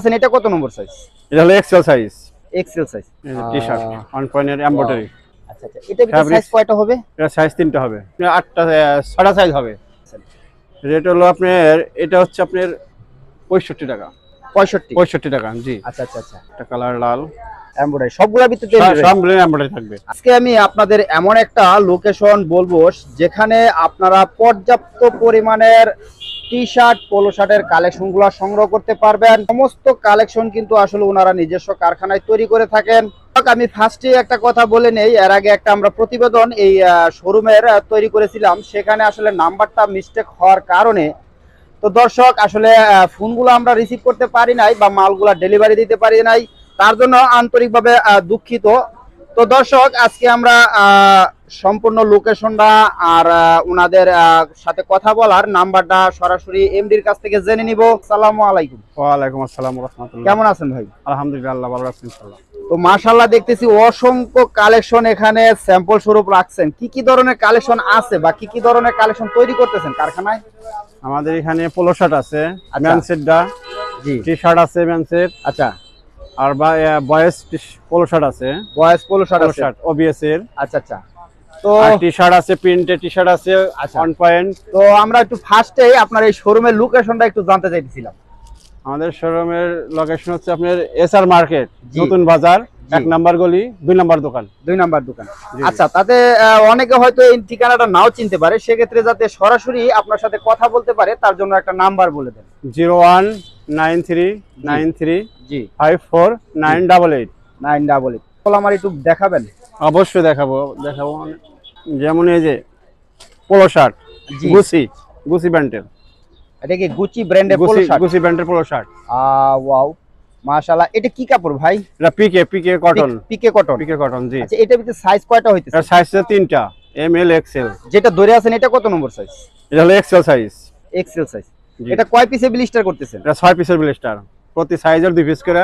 আচ্ছা, এটা কত নম্বর সাইজ এটা হলো XL size XL size T shirt one পয়েন্টের এম্বয়ডারি আচ্ছা আচ্ছা। এটা ভিতরে সাইজ কয়টা হবে? এটা সাইজ তিনটা হবে। আটটা ছটা সাইজ হবে। রেট হলো আপনার এটা হচ্ছে আপনার পঁয়ষট্টি টাকা। পঁয়ষট্টি? পঁয়ষট্টি টাকা জি। আচ্ছা আচ্ছা আচ্ছা। একটা কালার লাল। এমব্রয়ডারি সবগুলোর ভিতরে তৈরি সব- রয়েছে। সব মিলে এম্বয়ডারি থাকবে। আজকে আমি আপনাদের এমন একটা লোকেশন বলব যেখানে আপনারা পর্যাপ্ত পরিমাণের টি শার্ট পোলো শার্টের কালেকশনগুলো সংগ্রহ করতে পারবেন। সমস্ত কালেকশন কিন্তু আসলে ওনারা নিজস্ব কারখানায় তৈরি করে থাকেন। আমি ফার্স্টে একটা কথা বলে নেই। এর আগে একটা আমরা প্রতিবেদন এই শোরুমের তৈরি করেছিলাম। সেখানে আসলে নাম্বারটা মিস্টেক হওয়ার কারণে তো দর্শক, আসলে ফোনগুলো আমরা রিসিভ করতে পারি নাই বা মালগুলা ডেলিভারি দিতে পারি নাই। তার জন্য আন্তরিকভাবে দুঃখিত। তো দর্শক, আজকে আমরা সম্পূর্ণ লোকেশনটা আর ওনাদের সাথে কথা বলার নাম্বারটা সরাসরি এমডির কাছ থেকে জেনে নিব। সালামু আলাইকুম। ওয়ালাইকুম আসসালাম রহমতুল্লাহ। কেমন আছেন ভাই? আলহামদুলিল্লাহ আল্লাহ ভালো রাখছেন ইনশাআল্লাহ। তো মাশাল্লাহ দেখতেছি অসংখ্য কালেকশন এখানে স্যাম্পল স্বরূপ রাখছেন। কি কি ধরনের কালেকশন আছে বা কি কি ধরনের কালেকশন তৈরি করতেছেন কারখানায়? আমাদের এখানে পোলো শার্ট আছে আচ্ছা। ম্যানসেটটা জি। টি শার্ট আছে ম্যানসেট আচ্ছা। আর বয়েস পোলো শার্ট আছে। বয়েস পোলো শার্ট আছে। শার্ট ওবিএস এর। আচ্ছা আচ্ছা। তো টি শার্ট আছে প্রিন্টের টি শার্ট আছে আচ্ছা। ওয়ান পয়েন্ট তো আমরা একটু ফার্স্টে আপনার এই শোরুমের লোকেশনটা একটু জানতে চাইতেছিলাম। আমাদের শোরুমের লোকেশন হচ্ছে আপনার এসআর মার্কেট নতুন বাজার। এক নাম্বার গলি দুই নাম্বার দোকান। দুই নাম্বার দোকান। আচ্ছা তাতে অনেকে হয়তো এই ঠিকানাটা নাও চিনতে পারে সেক্ষেত্রে যাতে সরাসরি আপনার সাথে কথা বলতে পারে তার জন্য একটা নাম্বার বলে দেন। Zero one nine three nine three জি। Five four nine double eight. Nine double eight. আমার একটু দেখাবেন। অবশ্যই দেখাবো দেখাবো। যেমন এই যে পোলো শার্ট জি। গুচি গুচি প্যান্টের। এটা কি গুচি ব্র্যান্ডের পোলো শার্ট গুচি প্যান্টের পোলো শার্ট আ ওয়াও মাশাআল্লাহ। এটা কি কাপড় ভাই? এটা pique pique cotton pique cotton pique cotton জি। আচ্ছা এটা ভিতরে সাইজ কয়টা হইতেছে? এর সাইজ তিনটা এম এল এক্সেল যেটা ধরে আছেন এটা কত নম্বর সাইজ এটা হলো এক্সেল সাইজ এক্সেল সাইজ এটা কয় পিসে ব্লিস্টার করতেছেন? এটা ছয় পিসের ব্লিস্টার প্রতি সাইজের দুই পিস করে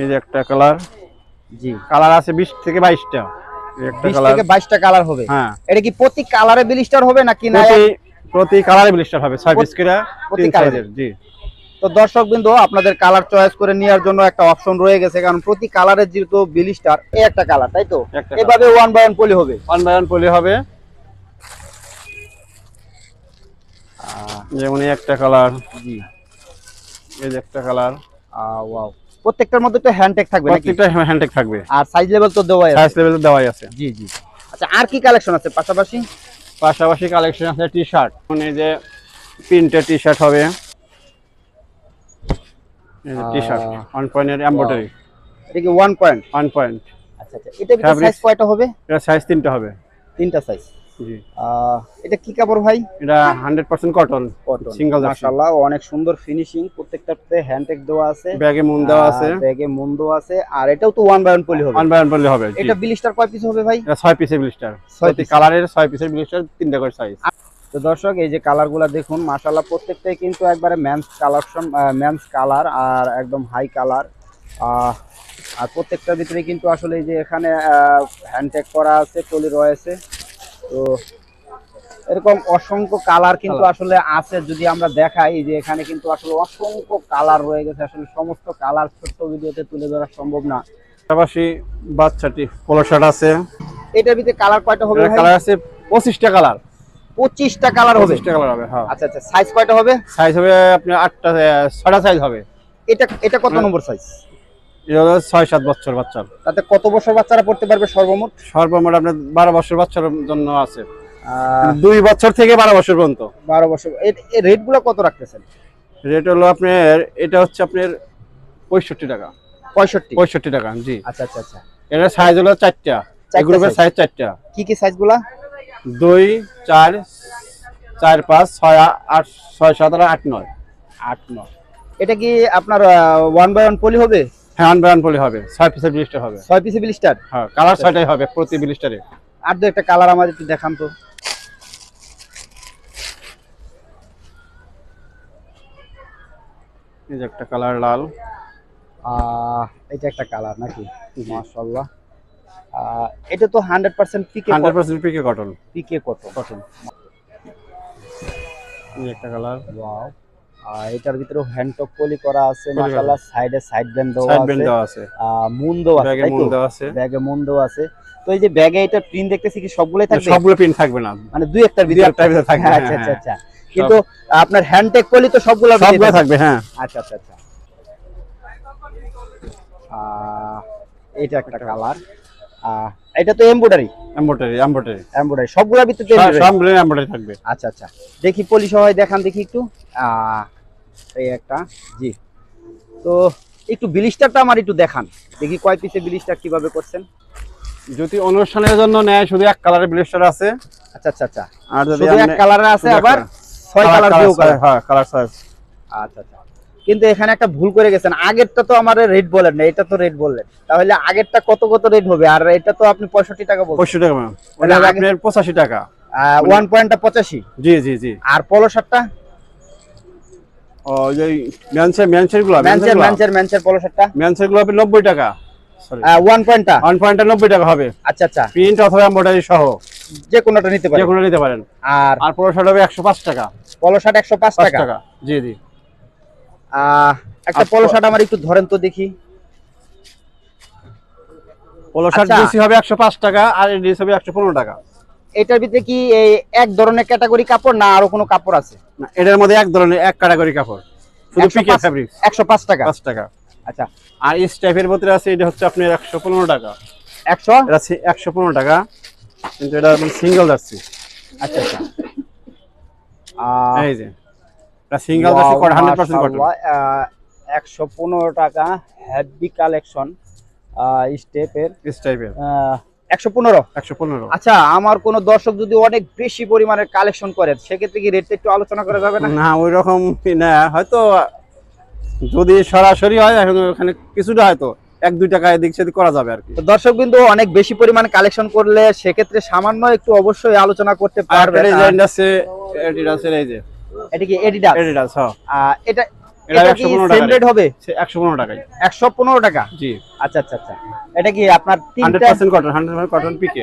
এই যে একটা কালার জি। কালার আছে বিশ থেকে বাইশটা। এই একটা বিশ কালার থেকে বাইশটা কালার হবে। হ্যাঁ। এটা কি প্রতি কালারে ব্লিস্টার হবে নাকি না প্রতি কালারে ব্লেস্টার হবে ছয় পিস করে প্রতি তিন জি। তো দর্শক বিন্দু আপনাদের কালার চয়েস করে নেওয়ার জন্য একটা অপশন রয়ে গেছে কারণ প্রতি কালারের যেহেতু ব্লিস্টার এই একটা কালার তাই তো? এভাবে ওয়ান বাই ওয়ান পলি হবে। ওয়ান বাই ওয়ান পলি হবে। যেমন একটা কালার জি। এই একটা কালার ওয়াও প্রত্যেকটার মধ্যে তো হ্যান্ডটেক থাকবে নাকি? প্রত্যেকটা হ্যান্ডটেক থাকবে। আর সাইজ লেভেল তো দেওয়াই আছে। সাইজ লেভেল দেওয়াই আছে। জি জি। আচ্ছা আর কি কালেকশন আছে? পাশাপাশি? পাশাপাশি কালেকশন আছে টি শার্ট মানে যে প্রিন্টের টি শার্ট হবে টি শার্ট ওয়ান পয়েন্টের এম্বয়ডারি এটা কি ওয়ান পয়েন্ট ওয়ান পয়েন্ট আচ্ছা আচ্ছা। এটা Fabric- সাইজ কয়টা হবে? এটা সাইজ তিনটা হবে। তিনটা সাইজ এটা কি কাপড় ভাই? এটা hundred percent cotton cotton Single মাশাআল্লাহ অনেক সুন্দর ফিনিশিং প্রত্যেকটাতে হ্যান্ডটেক দেওয়া আছে। ব্যাগে মুন দেওয়া আছে। ব্যাগে মুন্ড আছে। আর এটাও তো ওয়ান বাই ওয়ান পলি হবে। ওয়ান বাই ওয়ান পলি হবে এটা ব্লিস্টার কয় পিস হবে ভাই? এটা ছয় পিসের ব্লিস্টার ছয় প্রতি কালারের ছয় পিসের ব্লিস্টার তিনটা করে সাইজ তো দর্শক এই যে কালার কালারগুলো দেখুন মাশাআল্লাহ প্রত্যেকটাই কিন্তু একবারে ম্যানস কালেকশন ম্যানস কালার আর একদম হাই কালার আর প্রত্যেকটার ভিতরে কিন্তু আসলে এই যে এখানে হ্যান্ডটেক করা আছে পলি রয়েছে। তো এরকম অসংখ্য কালার কিন্তু আসলে আছে। যদি আমরা দেখাই যে এখানে কিন্তু আসলে অসংখ্য কালার রয়ে গেছে। আসলে সমস্ত কালার ছোট্ট ভিডিওতে তুলে ধরা সম্ভব না। পাশাপাশি বাচ্চাটি পোলো শার্ট আছে। এটার ভিতরে কালার কয়টা হবে কালার আছে পঁচিশটা কালার পঁচিশটা কালার হবে। পঁচিশটা কালার হবে হ্যাঁ। আচ্ছা আচ্ছা সাইজ কয়টা হবে? সাইজ হবে আপনার আটটা ছটা সাইজ হবে। এটা এটা কত। নম্বর সাইজ ছয় সাত বছর বাচ্চার তাতে কত বছর বাচ্চারা পড়তে পারবে সর্বমোট? সর্বমোট আপনার বারো বছর বাচ্চার জন্য আছে। দুই বছর থেকে বারো বছর পর্যন্ত। বারো বছর। এই রেটগুলো কত রাখতেছেন? রেট হলো আপনার এটা হচ্ছে আপনার পঁয়ষট্টি টাকা। পঁয়ষট্টি? পঁয়ষট্টি টাকা জি। আচ্ছা আচ্ছা আচ্ছা। এটা সাইজ হলো চারটা। গ্রুপের সাইজ চারটা। কি কি সাইজগুলা দুই চার চার পাঁচ ছয় আট ছয় সাত আট আট নয়। আট নয়। এটা কি আপনার ওয়ান বাই ওয়ান পলি হবে? হ্যাঁ আন পলি হবে ছয় পিসের ব্লিস্টার হবে। ছয় পিসে ব্লিস্টার হ্যাঁ কালার ছয়টাই হবে প্রতি ব্লিস্টারে আর দু একটা কালার আমাদের একটু দেখান তো। এই যে একটা কালার লাল। এটা একটা কালার নাকি? মাশাআল্লাহ। এটা তো hundred percent pique hundred percent pique cotton pique কত কটন এই একটা কালার ওয়াও আর এটার ভিতরে হ্যান্ড টপ পলি করা আছে মাশাআল্লাহ সাইডে সাইড ব্যান্ড দেওয়া সাইড আছে দেওয়া আছে। মুন দেওয়া আছে ব্যাগে মুন দেওয়া আছে। ব্যাগে মুন দেওয়া আছে। তো এই যে ব্যাগে এটা প্রিন্ট দেখতেছি কি সবগুলোই থাকবে? সবগুলো প্রিন্ট থাকবে না। মানে দুই একটার ভিতরে একটার ভিতরে থাকবে, হ্যাঁ, হ্যাঁ, আচ্ছা আচ্ছা হ্যাঁ। আচ্ছা। কিন্তু আপনার হ্যান্ড টেক পলি তো সবগুলো সবগুলো থাকবে। হ্যাঁ। আচ্ছা আচ্ছা আচ্ছা। আহ, এটা একটা কালার এটা তো এমব্রয়ডারি এমব্রয়ডারি এমব্রয়ডারি এমব্রয়ডারি সবগুলোর ভিতরে তো এমব্রয়ডারি থাকবে। আচ্ছা আচ্ছা। দেখি পলি সবাই দেখান দেখি একটু। এই একটা জি। তো একটু বিলিস্টারটা আমার একটু দেখান। দেখি কয় পিসে বিলিস্টার কীভাবে করছেন? যদি অনুষ্ঠানের জন্য নেয় শুধু এক কালারের ব্লেস্টার আছে। আচ্ছা আচ্ছা আচ্ছা। আর যদি এক কালারে আছে আবার ছয় কালার দিয়েও size, হ্যাঁ কালার সাইজ আচ্ছা আচ্ছা। কিন্তু এখানে একটা ভুল করে গেছেন। আগেরটা তো আমার রেট বলেন না এটা তো রেট বললেন। তাহলে আগেরটা কত কত রেট হবে? আর এটা তো আপনি পঁয়ষট্টি টাকা বলছেন। পঁচিশ টাকা ম্যাম আপনার পঁচাশি টাকা। ওয়ান পয়েন্টটা পঁচাশি। জি জি জি। আর পলো শার্টটা পলো নব্বই টাকা। ওয়ান পয়েন্টটা ওয়ান পয়েন্টটা নব্বই টাকা হবে। আচ্ছা আচ্ছা। প্রিন্ট অথবা সহ। যে কোনোটা নিতে যে পারেন নিতে পারেন। আর আর পনেরো শার্ট হবে একশো পাঁচ টাকা। পলো শার্ট একশো পাঁচ টাকা। জি জি। একটা পলো শার্ট আমার একটু ধরেন তো দেখি। পলো শার্ট আচ্ছা। ডিসি হবে একশো পাঁচ টাকা আর ডিসি হবে একশো পনেরো টাকা। এটার ভিতরে কি এই এক ধরনের ক্যাটাগরি কাপড় না আরও কোনো কাপড় আছে? না, এটার মধ্যে এক ধরনের এক ক্যাটাগরি কাপড়। শুধু পিকে একশো পাঁচ টাকা। পাঁচ টাকা। আচ্ছা। আর এই টাইপের ভিতরে আছে এটা হচ্ছে আপনার একশো পনেরো টাকা। একশো? এটা একশো পনেরো টাকা কিন্তু এটা সিঙ্গেল যাচ্ছে আচ্ছা আচ্ছা। এই যে। সিঙ্গেল যাচ্ছে wow, হান্ড্রেড পার্সেন্ট কটন মাশাআল্লাহ, আহ, একশো পনেরো টাকা হ্যাভি কালেকশন স্টেপের পনেরো। একশো পনেরো। আচ্ছা আমার কোনো দর্শক যদি অনেক বেশি পরিমাণের কালেকশন করে সেক্ষেত্রে কি রেটটা একটু আলোচনা করা যাবে না? না ওই রকম না হয়তো যদি সরাসরি হয় এখন ওখানে কিছুটা হয়তো এক দুই টাকা এদিক সেদিক করা যাবে আর কি। দর্শক বিন্দু অনেক বেশি পরিমাণে কালেকশন করলে সেক্ষেত্রে সামান্য একটু অবশ্যই আলোচনা করতে পারবে। এই যে। এটা কি এডিডাস এডিডাস হ্যাঁ। এটা এটা কি 115 সেম রেট হবে? একশো পনেরো টাকায়। একশো পনেরো টাকা? জি। আচ্ছা আচ্ছা আচ্ছা। এটা কি আপনার হান্ড্রেড তিনটা percent cotton hundred percent cotton pique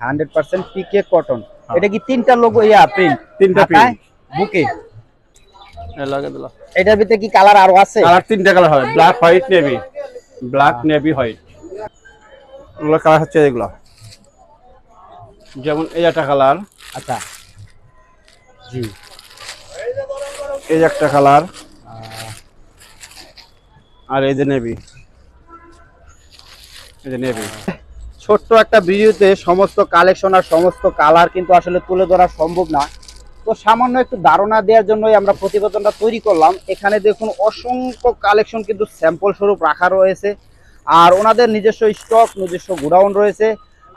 hundred percent pique cotton হ্যাঁ। এটা কি তিনটা লোগো ইয়া প্রিন্ট তিনটা প্রিন্ট বুকে? এটার ভিতরে কি কালার আরও আছে? কালার তিনটা কালার হবে। Black white navy black navy white ওগুলো কালার হচ্ছে এগুলো। যেমন এই একটা কালার আচ্ছা। জি। এই যে একটা কালার। আর এই যে নেভি। এই যে নেভি। ছোট্ট একটা ভিডিওতে সমস্ত কালেকশন আর সমস্ত কালার কিন্তু আসলে তুলে ধরা সম্ভব না। তো সামান্য একটু ধারণা দেওয়ার জন্যই আমরা প্রতিবেদনটা তৈরি করলাম। এখানে দেখুন অসংখ্য কালেকশন কিন্তু স্যাম্পল স্বরূপ রাখা রয়েছে। আর ওনাদের নিজস্ব স্টক নিজস্ব গোডাউন রয়েছে।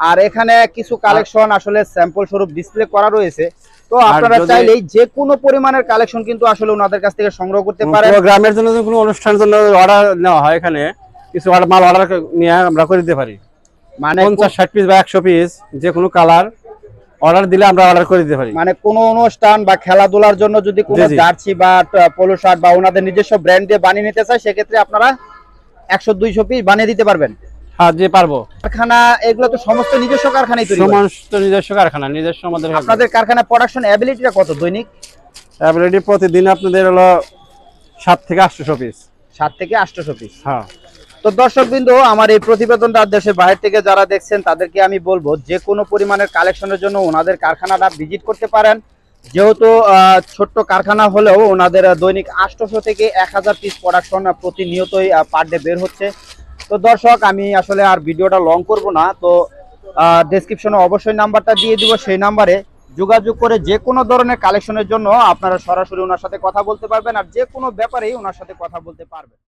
আর এখানে কিছু কালেকশন আসলে স্যাম্পল স্বরূপ ডিসপ্লে করা রয়েছে। তো আপনারা চাইলেই যে কোনো পরিমাণের কালেকশন কিন্তু আসলে ওনাদের কাছ থেকে সংগ্রহ করতে পারেন। গ্রামের জন্য কোনো অনুষ্ঠানের জন্য অর্ডার নেওয়া হয় এখানে কিছু মাল অর্ডার নিয়ে আমরা করে দিতে পারি। মানে পঞ্চাশ ষাট পিস বা একশো পিস যে কোনো কালার অর্ডার দিলে আমরা অর্ডার করে দিতে পারি। মানে কোনো অনুষ্ঠান বা খেলাধুলার জন্য যদি কোনো। জার্সি বা পোলো শার্ট বা ওনাদের নিজস্ব ব্র্যান্ড দিয়ে বানিয়ে নিতে চায় সেক্ষেত্রে আপনারা একশো দুইশো পিস বানিয়ে দিতে পারবেন। হ্যাঁ যে পারব। কারখানা এগুলো তো সমস্ত নিজস্ব কারখানায় তৈরি সমস্ত নিজস্ব কারখানা নিজস্ব আমাদের আপনাদের কারখানা প্রোডাকশন অ্যাবিলিটিটা কত দৈনিক? অ্যাবিলিটি প্রতিদিন আপনাদের হলো সাত থেকে আটশোশো পিস সাত থেকে আটশোশো পিস হ্যাঁ। তো দর্শক বিন্দু আমার এই প্রতিবেদনটা দেশের বাইরে থেকে যারা দেখছেন তাদেরকে আমি বলব যে কোনো পরিমাণের কালেকশনের জন্য ওনাদের কারখানাটা ভিজিট করতে পারেন। যেহেতু ছোট্ট কারখানা হলেও ওনাদের দৈনিক আটশোশো থেকে এক হাজার পিস প্রোডাকশন প্রতিনিয়তই পার ডে বের হচ্ছে। তো দর্শক, আমি আসলে আর ভিডিওটা লং করব না। তো ডেসক্রিপশনে অবশ্যই নাম্বারটা দিয়ে দিব। সেই নাম্বারে যোগাযোগ করে যে কোনো ধরনের কালেকশনের জন্য আপনারা সরাসরি ওনার সাথে কথা বলতে পারবেন আর যে কোনো ব্যাপারেই ওনার সাথে কথা বলতে পারবেন।